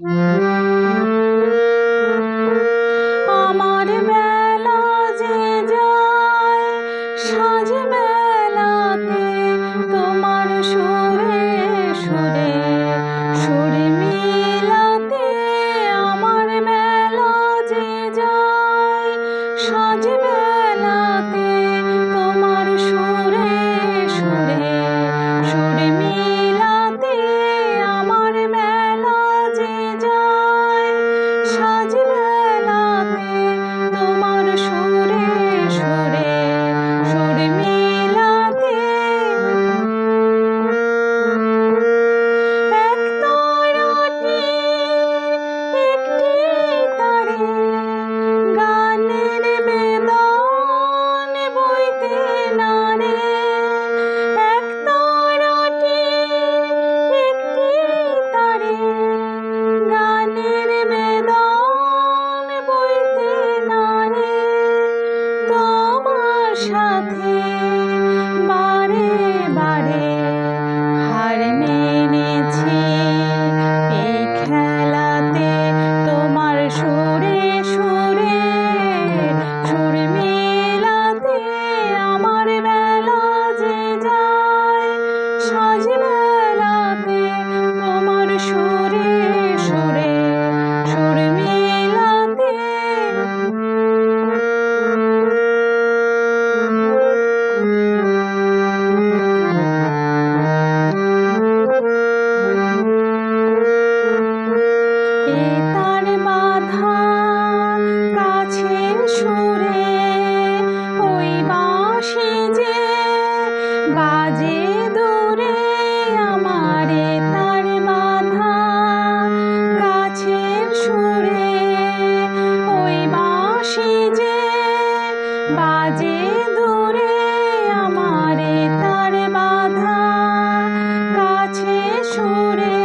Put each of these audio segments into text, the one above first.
Música আশা সাথে যে বাজে দূরে আমারে তার বাধা কাছে সুরে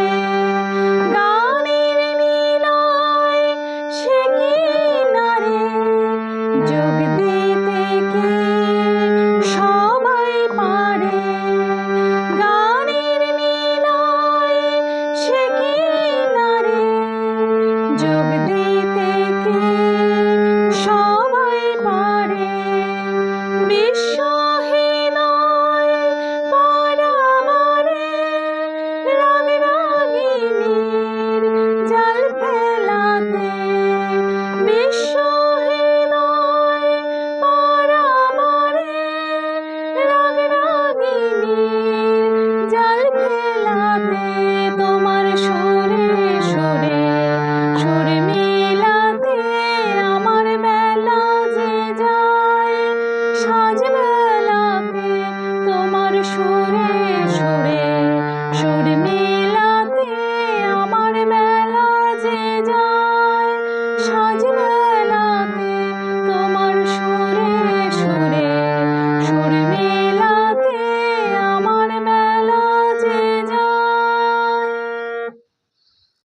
গানের নিলয় সে কি নারে? যোগ দিতে কি সবাই পারে? গানের নিলয় সে কি নারে? যোগ দিতে 超级的